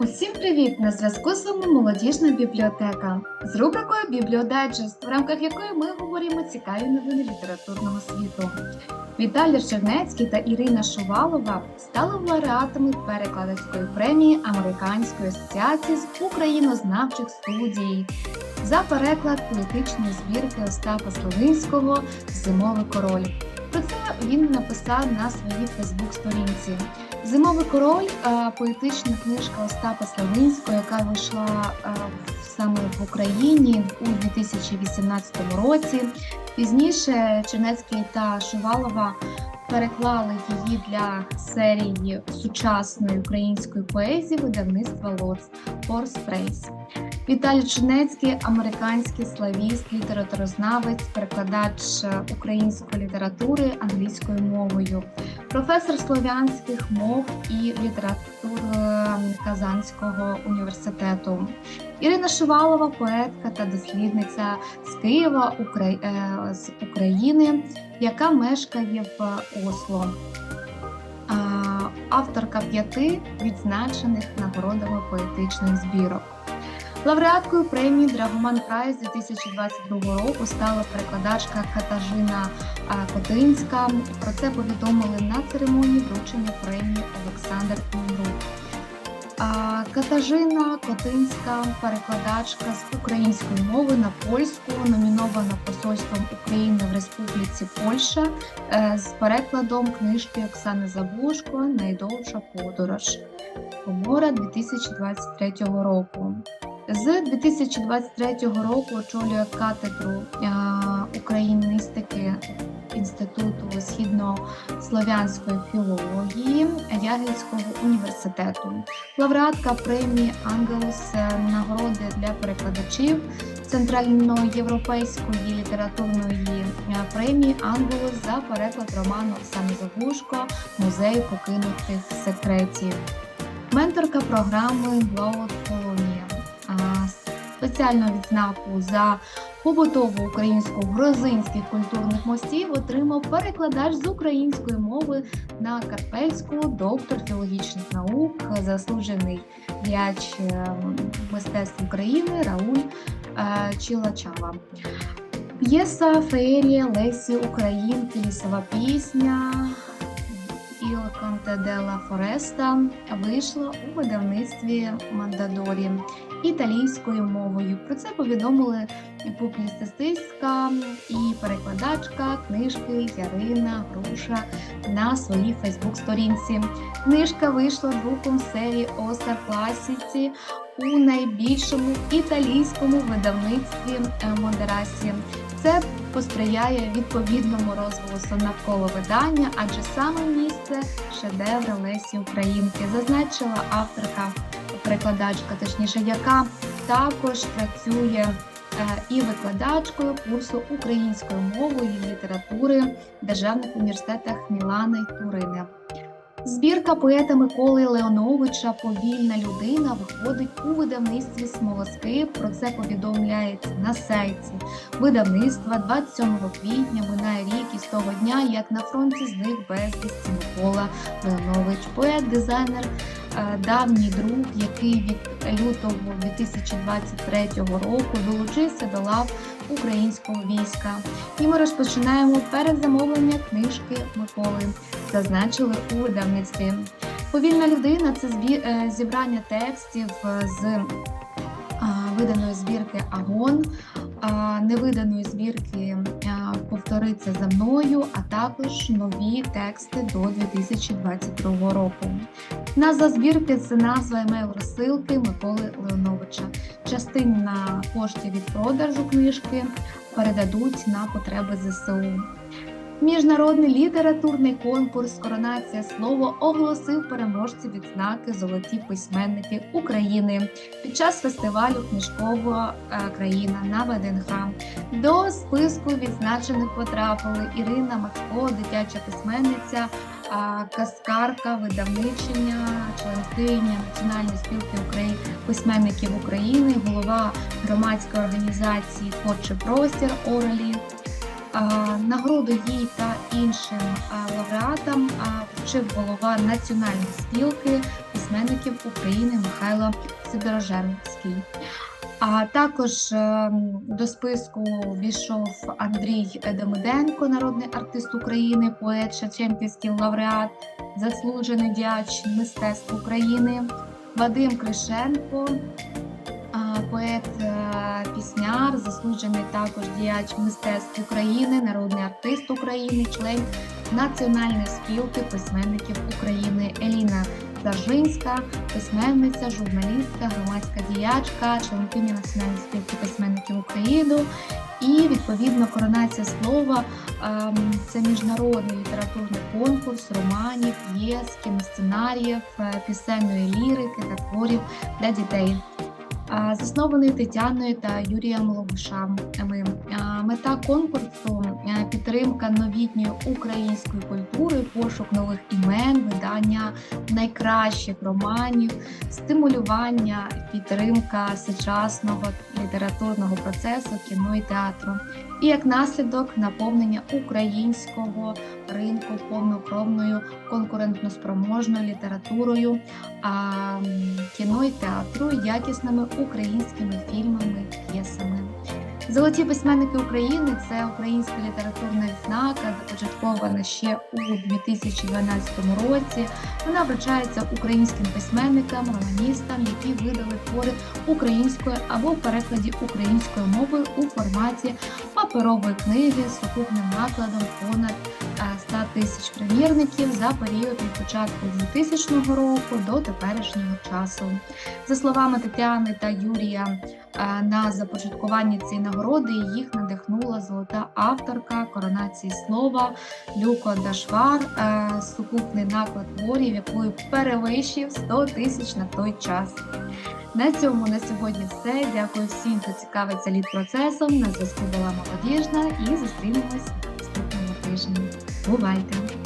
Усім привіт! На зв'язку з вами молодіжна бібліотека з рубрикою Бібліодайджест, в рамках якої ми говоримо цікаві новини літературного світу. Віталій Чернецький та Ірина Шувалова стали лауреатами перекладацької премії Американської асоціації з українознавчих студій за переклад поетичної збірки Остапа Словинського Зимовий король. Про це він написав на своїй Фейсбук-сторінці. Зимовий король е, поетична книжка Остапа Славинського, яка вийшла е, саме в Україні у 2018 році. Пізніше Чернецький та Шувалова переклали її для серії сучасної української поезії видавництва Лоц Форс Прейс. Віталій Чернецький, американський славіст, літературознавець, перекладач української літератури англійською мовою, професор слов'янських мов і літератур Казанського університету. Ірина Шувалова, поетка та дослідниця з Києва е, з України, яка мешкає в Осло. Авторка п'яти відзначених нагородами поетичних збірок. Лауреаткою премії Драгоман Прайз 2022 року стала перекладачка Катажина Котинська. Про це повідомили на церемонії вручення премії Олександр Інгрук. Катажина Котинська, перекладачка з української мови на польську, номінована Посольством України в Республіці Польща е, з перекладом книжки Оксани Забушко Найдовша подорож Помора 2023 року. З 2023 року очолює кафедру україністики Інституту східнослов'янської філології Ягельського університету, лауреатка премії Ангелус нагороди для перекладачів Центральноєвропейської літературної премії Ангелус за переклад роману Оксани Завушко Музей покинутих секретів, менторка програми Colonial спеціальну відзнаку за побутову українську грузинських культурних мостів отримав перекладач з української мови на Карпельську, доктор філологічних наук, заслужений діяч мистецтв України Рауль е, Чілачава. П'єса Феєрія Лесі Українки, лісова пісня. Il Conte della Фореста вийшла у видавництві Мандадорі італійською мовою. Про це повідомили публіцистистка і перекладачка книжки Ярина Груша на своїй Фейсбук-сторінці. Книжка вийшла друком серії Остар Класіці у найбільшому італійському видавництві Модерасі. Це посприяє відповідному розголосу навколо видання, адже саме місце шедевра Лесі Українки, зазначила авторка, перекладачка, точніше, яка також працює е, і викладачкою курсу української мови і літератури в державних університетах Мілана і Турини. Збірка поета Миколи Леоновича Повільна людина виходить у видавництві Смолоски. Про це повідомляється на сайті видавництва 27 квітня. Минає рік із того дня, як на фронті зник безвісті Микола Леонович, поет, дизайнер, е, давній друг, який від лютого 2023 року долучився до лав українського війська. І ми розпочинаємо передзамовлення книжки Миколи зазначили у видавництві. Повільна людина це е, зібрання текстів з виданої збірки Агон, невиданої збірки Повториться за мною, а також нові тексти до 2022 року. Назва збірки це назва емейл розсилки Миколи Леоновича. Частина коштів від продажу книжки передадуть на потреби ЗСУ. Міжнародний літературний конкурс Коронація слово оголосив переможців відзнаки Золоті письменники України під час фестивалю Книжкова е, країна на ВДНХ. До списку відзначених потрапили Ірина Мацко, дитяча письменниця, каскарка, видавничення, членкиня Національної спілки України письменників України, голова громадської організації Творчий простір Орелі Нагороду їй та іншим лауреатам а, вручив голова Національної спілки письменників України Михайло Сидорожерський. А також до списку війшов Андрій Демиденко, народний артист України, поет, Шевченківський лауреат, заслужений діяч мистецтв України, Вадим Кришенко, поет, е, пісняр, заслужений також діяч мистецтв України, народний артист України, член Національної спілки письменників України Еліна Заржинська, письменниця, журналістка, громадська діячка, членкиня Національної спілки письменників України. І відповідно коронація слова ем, це міжнародний літературний конкурс романів, п'єс, кіносценаріїв, е, пісенної лірики та творів для дітей. Заснований Тетяною та Юрієм Логушами. А, Мета конкурсу е, підтримка новітньої української культури, пошук нових імен, видання найкращих романів, стимулювання, підтримка сучасного літературного процесу, кіно і театру. І як наслідок наповнення українського ринку повнокровною конкурентноспроможною літературою, кіно і театру, якісними українськими фільмами, п'єсами. Золоті письменники України це українська літературна відзнака, започаткована ще у 2012 році. Вона вручається українським письменникам, романістам, які видали твори українською або в перекладі українською мовою у форматі паперової книги з сукупним накладом понад е, 100 тисяч примірників за період від початку 2000 року до теперішнього часу. За словами Тетяни та Юрія, е, на започаткування цієї нагороди їх надихнула золота авторка коронації слова Люко Дашвар, е, сукупний наклад творів, якою перевищив 100 тисяч на той час. На цьому на сьогодні все. Дякую всім, хто цікавиться лід процесом. На зв'язку була молодіжна і зустрінемось наступного тижня. Бувайте!